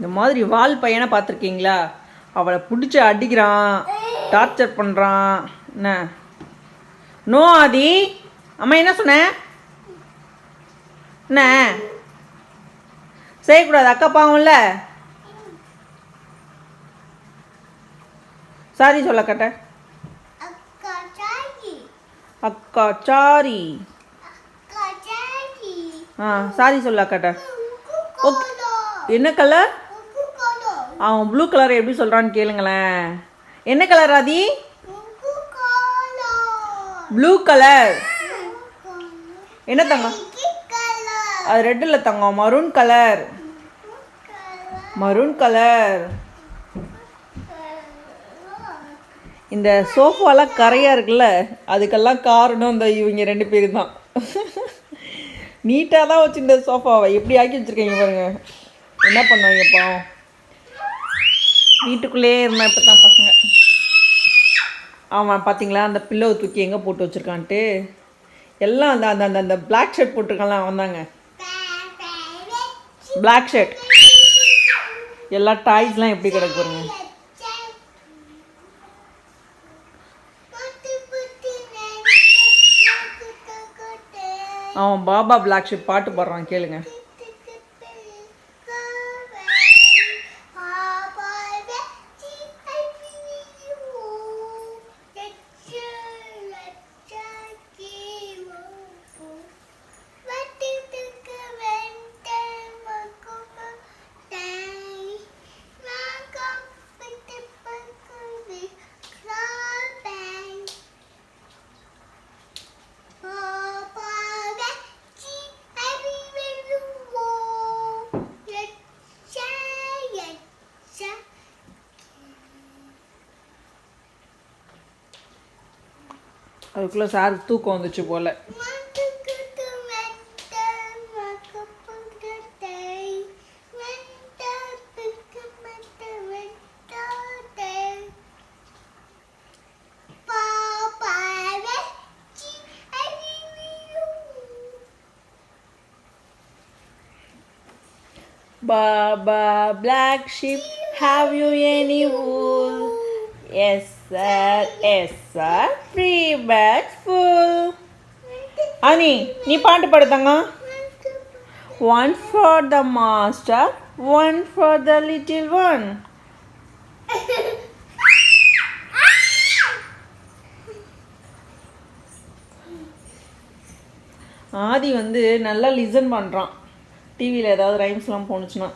இந்த மாதிரி வால் பையனை பார்த்துருக்கீங்களா அவளை பிடிச்சி அடிக்கிறான் டார்ச்சர் பண்ணுறான் என்ன நோ ஆதி அம்மா என்ன சொன்னேன் என்ன செய்யக்கூடாது அக்கா பாவம்ல சாரி சொல்ல கட்ட அக்கா சாரி ஆ சாரி சொல்ல கட்ட ஓகே என்ன கலர் அவன் ப்ளூ கலர் எப்படி சொல்கிறான்னு கேளுங்களேன். என்ன கலர் ஆதி ப்ளூ கலர் என்ன தங்கம்? அது அது ரெட்டில் தங்கம். மரூன் கலர் மரூன் கலர் இந்த சோஃபாலாம் கரையாக இருக்குல்ல அதுக்கெல்லாம் காரணம் இந்த இவங்க ரெண்டு பேர் தான். நீட்டாக தான் வச்சுருந்த சோஃபாவை எப்படி ஆக்கி வச்சுருக்கீங்க பாருங்க. என்ன பண்ணுவாங்க பாவம் வீட்டுக்குள்ளேயே இருந்தேன் இப்போ தான் பசங்க. அவன் பார்த்தீங்களா அந்த பில்லோ தூக்கி எங்கே போட்டு வச்சுருக்கான்ட்டு. எல்லாம் அந்த அந்த அந்த அந்த பிளாக் ஷர்ட் போட்டிருக்கான்ல அவன் தாங்க பிளாக் ஷர்ட் எல்லா டாய்ஸ்லாம் எப்படி கிடக்கு பாருங்க. அவன் பாபா பிளாக் ஷர்ட் பாட்டு பாடுறான் கேளுங்க. அதுக்குள்ளே சாருக்கு தூக்கம் வந்துச்சு போல் Baba black sheep, have you any wool? Yes Sir yes sir three bag full any நீ பாட்டு பாடுதாங்க one for the master one for the little one Aadhi வந்து நல்லா லிசன் பண்ணுறான் டிவியில் ஏதாவது ரைம்ஸ்லாம் போணுச்சுன்னா.